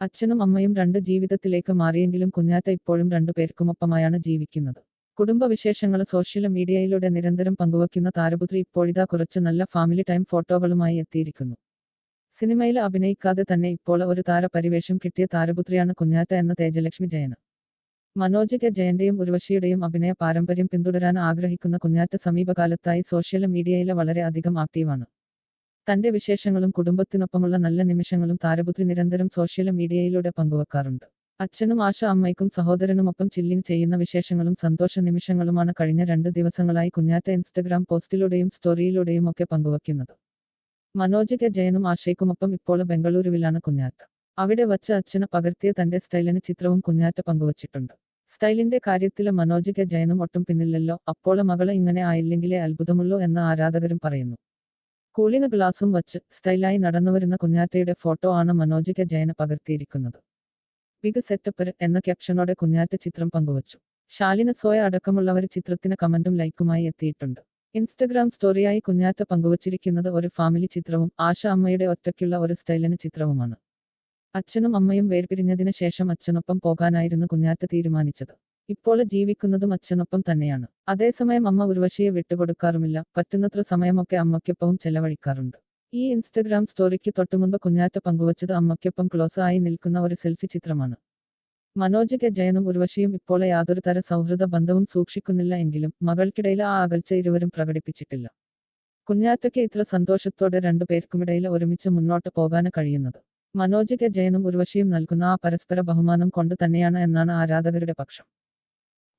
അച്ഛനും അമ്മയും രണ്ട് ജീവിതത്തിലേക്ക് മാറിയെങ്കിലും കുഞ്ഞാറ്റ ഇപ്പോഴും രണ്ടുപേർക്കുമൊപ്പമായാണ് ജീവിക്കുന്നത്. കുടുംബവിശേഷങ്ങൾ സോഷ്യൽ മീഡിയയിലൂടെ നിരന്തരം പങ്കുവയ്ക്കുന്ന താരപുത്രി ഇപ്പോഴിതാ കുറച്ച് നല്ല ഫാമിലി ടൈം ഫോട്ടോകളുമായി എത്തിയിരിക്കുന്നു. സിനിമയിൽ അഭിനയിക്കാതെ തന്നെ ഇപ്പോൾ ഒരു താരപരിവേഷം കിട്ടിയ താരപുത്രിയാണ് കുഞ്ഞാറ്റ എന്ന തേജലക്ഷ്മി ജയന്. മനോജ് കെ ജയന്റെയും ഉർവശിയുടെയും അഭിനയ പാരമ്പര്യം പിന്തുടരാൻ ആഗ്രഹിക്കുന്ന കുഞ്ഞാറ്റ സമീപകാലത്തായി സോഷ്യൽ മീഡിയയിലെ വളരെ അധികം ആക്റ്റീവാണ്. തന്റെ വിശേഷങ്ങളും കുടുംബത്തിനൊപ്പമുള്ള നല്ല നിമിഷങ്ങളും താരപുത്രി നിരന്തരം സോഷ്യൽ മീഡിയയിലൂടെ പങ്കുവെക്കാറുണ്ട്. അച്ഛനും ആശ അമ്മയ്ക്കും സഹോദരനുമൊപ്പം ചില്ലിങ് ചെയ്യുന്ന വിശേഷങ്ങളും സന്തോഷ നിമിഷങ്ങളുമാണ് കഴിഞ്ഞ രണ്ട് ദിവസങ്ങളായി കുഞ്ഞാറ്റ ഇൻസ്റ്റഗ്രാം പോസ്റ്റിലൂടെയും സ്റ്റോറിയിലൂടെയും ഒക്കെ പങ്കുവയ്ക്കുന്നത് മനോജ് കെ ജയനും ആശയ്ക്കുമൊപ്പം ഇപ്പോൾ ബംഗളൂരുവിലാണ് കുഞ്ഞാറ്റ. അവിടെ വച്ച് അച്ഛന് പകർത്തിയ തന്റെ സ്റ്റൈലിന് ചിത്രവും കുഞ്ഞാറ്റ പങ്കുവച്ചിട്ടുണ്ട്. സ്റ്റൈലിന്റെ കാര്യത്തിൽ മനോജ് കെ ജയനും ഒട്ടും പിന്നില്ലല്ലോ അപ്പോൾ മകൾ ഇങ്ങനെ ആയില്ലെങ്കിലേ അത്ഭുതമുള്ളൂ എന്ന് ആരാധകരും പറയുന്നു. കൂളിംഗ് ഗ്ലാസും വച്ച് സ്റ്റൈലായി നടന്നുവരുന്ന കുഞ്ഞാറ്റയുടെ ഫോട്ടോ ആണ് മനോജിക ജയന പകർത്തിയിരിക്കുന്നത്. ബിഗ് സെറ്റപ്പർ എന്ന ക്യാപ്ഷനോടെ കുഞ്ഞാറ്റ ചിത്രം പങ്കുവച്ചു. ശാലിന സോയ അടക്കമുള്ളവർ ചിത്രത്തിന് കമന്റും ലൈക്കുമായി എത്തിയിട്ടുണ്ട്. ഇൻസ്റ്റഗ്രാം സ്റ്റോറിയായി കുഞ്ഞാറ്റ പങ്കുവച്ചിരിക്കുന്നത് ഒരു ഫാമിലി ചിത്രവും ആശ അമ്മയുടെ ഒറ്റയ്ക്കുള്ള ഒരു സ്റ്റൈലിന് ചിത്രവുമാണ്. അച്ഛനും അമ്മയും വേർപിരിഞ്ഞതിന് ശേഷം അച്ഛനൊപ്പം പോകാനായിരുന്നു കുഞ്ഞാറ്റ തീരുമാനിച്ചത്. ഇപ്പോൾ ജീവിക്കുന്നതും അച്ഛനൊപ്പം തന്നെയാണ്. അതേസമയം അമ്മ ഉർവശിയെ വിട്ടുകൊടുക്കാറുമില്ല. പറ്റുന്നത്ര സമയമൊക്കെ അമ്മയ്ക്കൊപ്പവും ചെലവഴിക്കാറുണ്ട്. ഈ ഇൻസ്റ്റഗ്രാം സ്റ്റോറിക്ക് തൊട്ടുമുമ്പ് കുഞ്ഞാറ്റ പങ്കുവച്ചത് അമ്മയ്ക്കൊപ്പം ക്ലോസ് ആയി നിൽക്കുന്ന ഒരു സെൽഫി ചിത്രമാണ്. മനോജ് കെ. ജയനും ഉർവശിയും ഇപ്പോൾ യാതൊരു തര സൗഹൃദ ബന്ധവും സൂക്ഷിക്കുന്നില്ല എങ്കിലും മകൾക്കിടയിൽ ആ അകൽച്ച ഇരുവരും പ്രകടിപ്പിച്ചിട്ടില്ല. കുഞ്ഞാറ്റയ്ക്ക് ഇത്ര സന്തോഷത്തോടെ രണ്ടുപേർക്കുമിടയിൽ ഒരുമിച്ച് മുന്നോട്ട് പോകാൻ കഴിയുന്നത്. മനോജ് കെ. ജയനും ഉർവശിയും നൽകുന്ന ആ പരസ്പര ബഹുമാനം കൊണ്ട് തന്നെയാണ് എന്നാണ് ആരാധകരുടെ പക്ഷം.